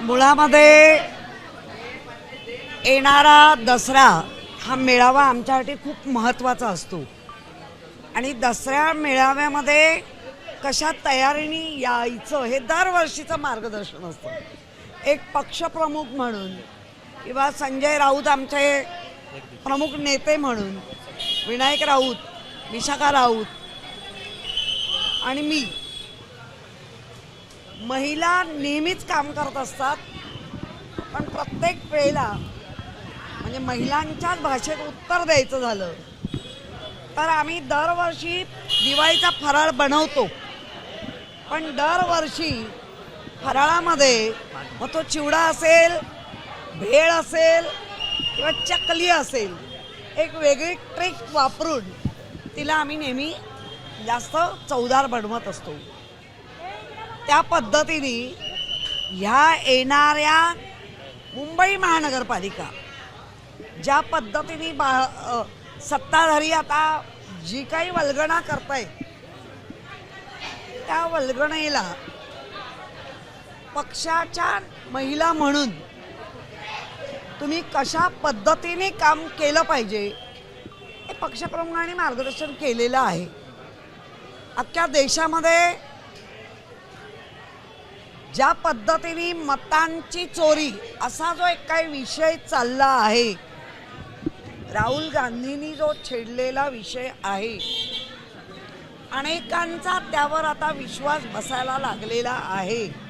मुळामध्ये येणारा दसरा हा मेळावा आमच्यासाठी खूप महत्त्वाचा असतो. आणि दसऱ्या मेळाव्यामध्ये कशा तयारीने यायचं हे दरवर्षीचं मार्गदर्शन असतं. एक पक्षप्रमुख म्हणून किंवा संजय राऊत आमचे प्रमुख नेते म्हणून विनायक राऊत विशाखा राऊत आणि मी महिला नेहमीच काम करत असतात पण प्रत्येक वेळेला म्हणजे महिलांच्याच भाषेत उत्तर द्यायचं झालं तर आम्ही दरवर्षी दिवाळीचा फराळ बनवतो. पण दरवर्षी फराळामध्ये मग तो चिवडा असेल भेळ असेल किंवा चकली असेल एक वेगळी ट्रिक वापरून तिला आम्ही नेहमी जास्त चवदार बनवत असतो. त्या पद्धतीने ह्या येणाऱ्या मुंबई महानगरपालिका ज्या पद्धतीने बा सत्ताधारी आता जी काही वल्गणा करतायत त्या वल्गणेला पक्षाच्या महिला म्हणून तुम्ही कशा पद्धतीने काम केलं पाहिजे हे पक्षप्रमुखांनी मार्गदर्शन केलेलं आहे. अख्ख्या देशामध्ये ज्या पद्धतीने मतांची चोरी असा जो एक काही विषय चालला आहे राहुल गांधींनी जो छेडलेला विषय आहे अनेकांचा त्यावर आता विश्वास बसायला लागलेला आहे.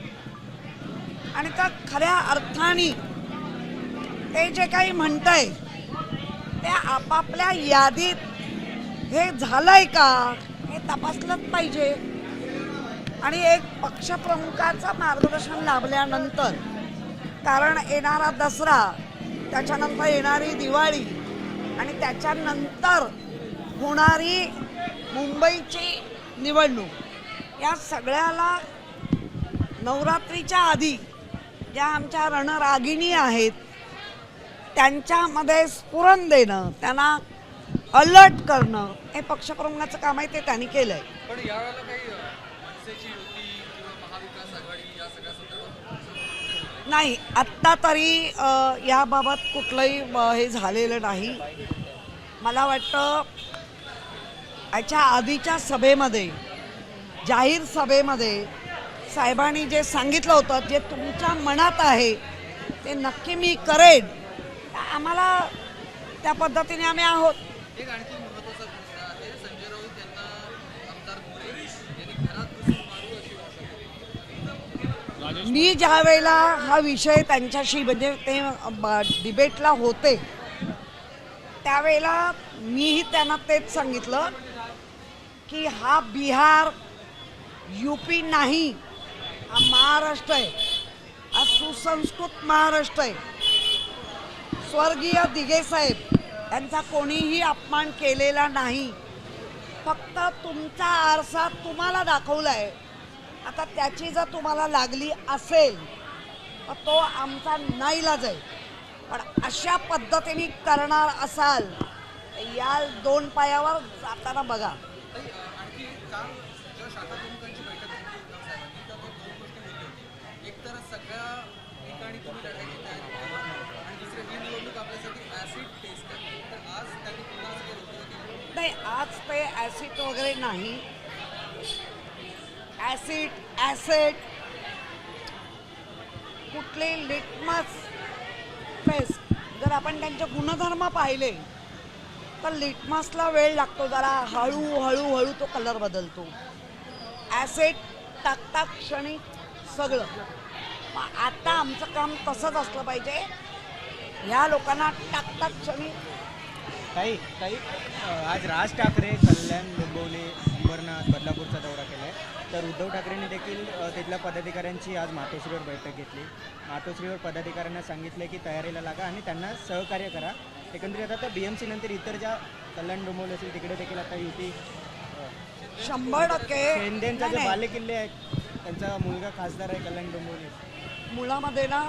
आणि त्या खऱ्या अर्थाने ते जे काही म्हणताय ते आपापल्या यादीत हे झालंय का? हे तपासलंच पाहिजे. आणि एक पक्षप्रमुखाचं मार्गदर्शन लाभल्यानंतर कारण येणारा दसरा त्याच्यानंतर येणारी दिवाळी आणि त्याच्यानंतर होणारी मुंबईची निवडणूक या सगळ्याला नवरात्रीच्या आधी ज्या आमच्या रणरागिणी आहेत त्यांच्यामध्ये स्फुरण देणं त्यांना अलर्ट करणं हे पक्षप्रमुखाचं काम आहे ते त्यांनी केलं आहे मनसेची युती किंवा महाविकास आघाडी या सगळ्या संदर्भात नाही आत्ता तरी याबाबत कुठलंही हे झालेलं नाही. मला वाटतं याच्या आधीच्या सभेमध्ये जाहीर सभेमध्ये साहेबांनी जे सांगितलं होतं जे तुमच्या मनात आहे ते नक्की मी करेन. आम्हाला त्या पद्धतीने आम्ही आहोत. मी ज्या वेळेला हा विषय त्यांच्याशी म्हणजे ते ब- डिबेटला होते त्यावेळेला मीही त्यांना तेच सांगितलं की हा बिहार यूपी नाही हा महाराष्ट्र आहे हा सुसंस्कृत महाराष्ट्र आहे. स्वर्गीय दिघे साहेब यांचा कोणीही अपमान केलेला नाही. फक्त तुमचा आरसा तुम्हाला दाखवला आहे आता त्याची जर तुम्हाला लागली असेल तर तो आमचा नाईलाज आहे. पण अशा पद्धतीने करणार असाल या दोन पायावर जाताना बघा. नाही आज ते ॲसिड वगैरे नाही. ॲसिड ॲसेट कुठले लिटमस पेस्ट जर आपण त्यांचे गुणधर्म पाहिले तर लिटमसला वेळ लागतो जरा. हळू हळू तो कलर बदलतो. ॲसेट टाकता क्षणी सगळं. मग आता आमचं काम तसंच असलं पाहिजे. ह्या लोकांना टाकता क्षणी ताई ताई आज राज ठाकरे कल्याण डोंबिवली अंबरनाथ बदलापूरचा दौरा केला आहे तर उद्धव ठाकरेंनी देखील तिथल्या पदाधिकाऱ्यांची आज मातोश्रीवर बैठक घेतली. मातोश्रीवर पदाधिकाऱ्यांना सांगितले की तयारीला लागा आणि त्यांना सहकार्य करा. एकंदरीत आता बी एम सी नंतर इतर ज्या कल्याण डोंबिवली असेल तिकडे देखील आता युती शंभर टक्के. शेंदेंचा जे नाही. बालेकिल्ले आहेत त्यांचा मुलगा खासदार आहे कल्याण डोंबिवली. मुलामध्ये ना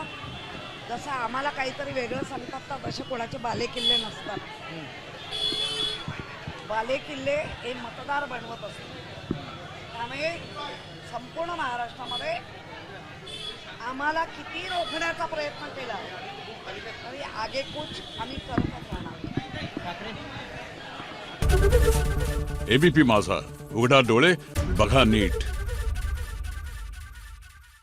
जसं आम्हाला काहीतरी वेगळं सांगतात ना तसे कोणाचे बाले किल्ले नसतात. बाले किल्ले हे मतदार बनवत असतात. संपूर्ण महाराष्ट्रामध्ये आम्हाला किती रोखण्याचा प्रयत्न केला तरी आगेकूच आम्ही करतच राहणार एबीपी माझा. उघडा डोळे बघा नीट.